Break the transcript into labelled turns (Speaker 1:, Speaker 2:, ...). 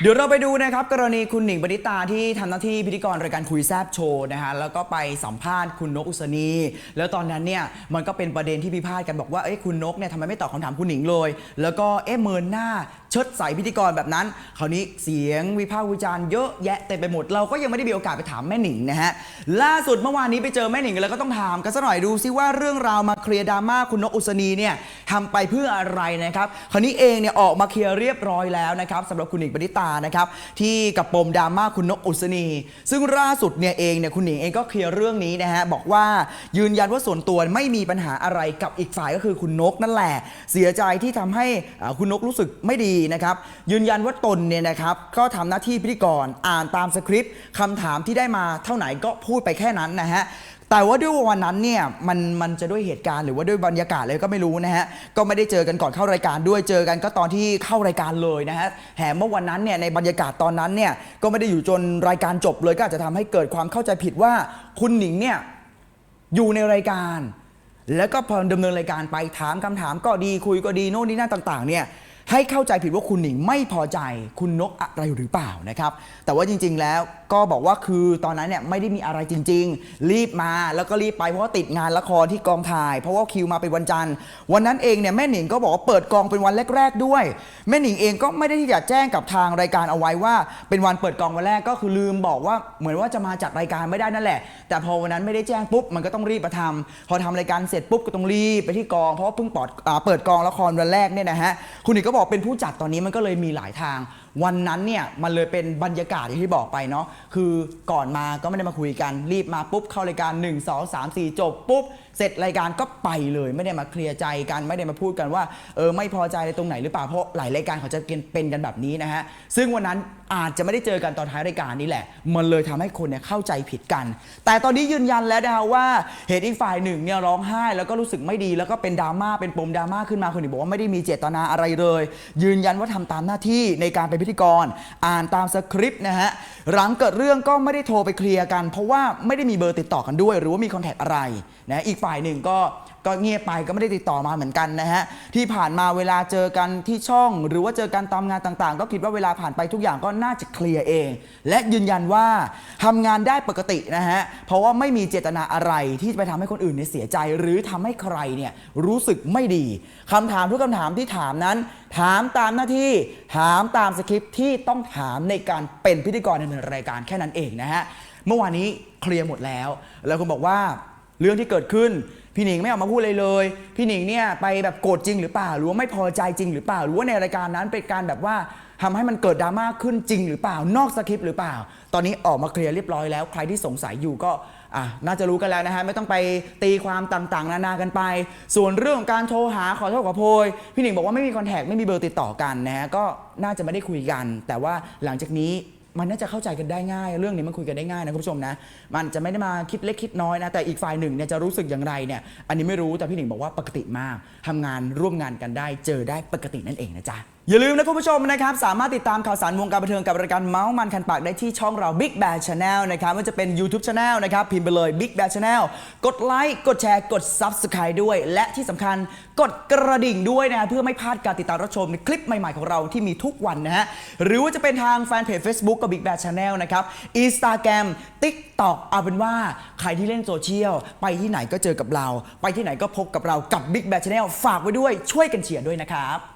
Speaker 1: เดี๋ยวเราไปดูนะครับกรณีคุณหนิงปณิตาที่ทำหน้าที่พิธีกรรายการคุยแซบโชว์นะฮะแล้วก็ไปสัมภาษณ์คุณนกอุศนี แล้วตอนนั้นเนี่ยมันก็เป็นประเด็นที่พิพาทกันบอกว่าเอ้ยคุณนกเนี่ยทำไมไม่ตอบคำถามคุณหนิงเลย แล้วก็เอ๊ะเมินหน้า ชิดใส่พิธีกรแบบนั้น คราวนี้เสียงวิพากษ์วิจารณ์เยอะแยะเต็มไปหมด เราก็ยังไม่ได้มีโอกาสไปถามแม่หนิงนะฮะ ล่าสุดเมื่อวานนี้ไปเจอแม่หนิงแล้วก็ต้องถามกันสักหน่อยดูซิว่าเรื่องราวมาเคลียร์ดราม่าคุณนกอุศนีเนี่ยทำไปเพื่ออะไรนะครับ คราวนี้เองเนี่ยออกมาเคลียร์เรียบร้อยแล้วนะครับสำหรับคุณหนิงปณิตานะครับที่กับปมดราม่าคุณนกอุศนี ซึ่งล่าสุดเนี่ยเองเนี่ยคุณหนิงเองก็เคลียร์เรื่องนี้นะฮะบอกว่ายืนยันว่าส่วนตัวไม่มีปัญหาอะไรกับอีกฝ่ายก็คือคุณนกนั่นแหละ เสียใจที่ทำให้คุณนกรู้สึกไม่ดีนะครับยืนยันว่าตนเนี่ยนะครับก็ทำหน้าที่พิธีกรอ่านตามสคริปต์คำถามที่ได้มาเท่าไหนก็พูดไปแค่นั้นนะฮะแต่ว่าด้วยวันนั้นเนี่ยมันมันจะด้วยเหตุการณ์หรือว่าด้วยบรรยากาศเลยก็ไม่รู้นะฮะก็ไม่ได้เจอกันก่อนเข้ารายการด้วยเจอกันก็ตอนที่เข้ารายการเลยนะฮะแถมเมื่อวันนั้นเนี่ยในบรรยากาศตอนนั้นเนี่ยก็ไม่ได้อยู่จนรายการจบเลยก็อาจจะทำให้เกิดความเข้าใจผิดว่าคุณหนิงเนี่ยอยู่ในรายการ แล้วก็พอดำเนินรายการไปถามคำถามก็ดีคุยก็ดีโน่นนี่นั่นต่าง ๆเนี่ย ให้เข้าใจผิดว่าคุณหนิงไม่พอใจคุณนกอะไรหรือเปล่านะครับ แต่ว่าจริง ๆ แล้วก็บอกว่าคือตอนนั้นเนี่ยไม่ได้มีอะไรจริง ๆ รีบมาแล้วก็รีบไปเพราะว่าติดงานละครที่กองถ่าย เพราะว่าคิวมาเป็นวันจันทร์ วันนั้นเองเนี่ยแม่หนิงก็บอกว่าเปิดกองเป็นวันแรก ๆ ด้วย แม่หนิงเองก็ไม่ได้ที่จะแจ้งกับทางรายการเอาไว้ว่า เป็นวันเปิดกองวันแรกก็คือลืมบอกว่าเหมือนว่าจะมาจัดรายการไม่ได้นั่นแหละ แต่พอวันนั้นไม่ได้แจ้งปุ๊บมันก็ต้องรีบมาทำพอทำรายการเสร็จปุ๊บก็ต้องรีบไปที่กองเพราะว่าเพิ่งปอดเปิดกองละครวันแรกเนี่ยนะฮะคุณหนิงก็บอกเป็นผู้จัดตอนนี้มันก็เลยมีหลายทาง วันนั้นเนี่ยมันเลยเป็นบรรยากาศอย่างที่บอกไปเนาะคือก่อนมาก็ไม่ได้มาคุยกันรีบมาปุ๊บเข้ารายการ 1 2 3 4 จบปุ๊บ เสร็จรายการก็ไปเลยไม่ได้มาเคลียร์ใจกันไม่ได้มาพูดกันว่าเออไม่พอใจในตรงไหนหรือเปล่าเพราะหลายรายการเขาจะเป็นกันแบบนี้นะฮะซึ่งวันนั้นอาจจะไม่ได้เจอกันตอนท้ายรายการนี่แหละ มันเลยทำให้คนเนี่ยเข้าใจผิดกัน แต่ตอนนี้ยืนยันแล้วนะคะว่าเหตุอีกฝ่ายหนึ่งเนี่ยร้องไห้แล้วก็รู้สึกไม่ดี แล้วก็เป็นดราม่าเป็นปมดราม่าขึ้นมาคนนี้บอกว่าไม่ได้มีเจตนาอะไรเลย ยืนยันว่าทำตามหน้าที่ในการเป็นพิธีกร อ่านตามสคริปต์นะฮะหลังเกิดเรื่องก็ไม่ได้โทรไปเคลียร์กัน เพราะว่าไม่ได้มีเบอร์ติดต่อกันด้วย หรือว่ามีคอนแทคอะไรนะอีกฝ่ายหนึ่งก็ ก็เงียบไปก็ไม่ได้ติดต่อมาเหมือนกันนะฮะที่ผ่านมาเวลาเจอกันที่ช่อง หรือว่าเจอกันตามงานต่างๆ ก็คิดว่าเวลาผ่านไปทุกอย่างก็น่าจะเคลียร์เอง และยืนยันว่าทำงานได้ปกตินะฮะเพราะว่าไม่มีเจตนาอะไรที่ไปทำให้คนอื่นเนี่ยเสียใจ หรือทำให้ใครเนี่ยรู้สึกไม่ดีคำถามทุกคำถามที่ถามนั้น ถามตามหน้าที่ถามตามสคริปต์ที่ต้องถามในการเป็นพิธีกรดำเนินรายการแค่นั้นเองนะฮะเมื่อวานนี้เคลียร์หมดแล้ว แล้วคุณบอกว่าเรื่องที่เกิดขึ้น พี่หนิงไม่ออกมาพูดเลยเลย พี่หนิงเนี่ยไปแบบโกรธจริงหรือเปล่า หรือว่าไม่พอใจจริงหรือเปล่า หรือว่าในรายการนั้นเป็นการแบบว่าทำให้มันเกิดดราม่าขึ้นจริงหรือเปล่านอกสคริปต์หรือเปล่า ตอนนี้ออกมาเคลียร์เรียบร้อยแล้ว ใครที่สงสัยอยู่ก็น่าจะรู้กันแล้วนะฮะไม่ต้องไปตีความต่างๆ นานากันไป ส่วนเรื่องของการโทรหาขอโทษขอโพย พี่หนิงบอกว่าไม่มีคอนแทคไม่มีเบอร์ติดต่อกันนะฮะก็น่าจะไม่ได้คุยกัน แต่ว่าหลังจากนี้ มันน่าจะเข้าใจกันได้ง่าย เรื่องนี้มันคุยกันได้ง่ายนะคุณผู้ชมนะ มันจะไม่ได้มาคิดเล็กคิดน้อยนะแต่อีกฝ่ายหนึ่งเนี่ยจะรู้สึกอย่างไรเนี่ยอันนี้ไม่รู้แต่พี่หนิงบอกว่าปกติมากทำงานร่วมงานกันได้เจอได้ปกตินั่นเองนะจ๊ะ อย่าลืมนะคุณผู้ชมนะครับ สามารถติดตามข่าวสารวงการบันเทิงกับรายการเมาส์มันคันปากได้ที่ช่องเรา Big Bad Channel นะครับว่าจะเป็น YouTube Channel นะครับ พิมพ์ไปเลย Big Bad Channel กดไลค์กดแชร์กด Subscribe ด้วย และที่สำคัญกดกระดิ่งด้วยนะ เพื่อไม่พลาดการติดตามรับชมในคลิปใหม่ๆของเราที่มีทุกวันนะฮะหรือว่าจะเป็นทางแฟนเพจ Facebook กับ Big Bad Channel นะครับ Instagram TikTok เอาเป็นว่าใครที่เล่นโซเชียลไปที่ไหนก็เจอกับเรา ไปที่ไหนก็พบกับเรากับ Big Bad Channel ฝากไว้ด้วยช่วยกันเชียร์ด้วยนะครับ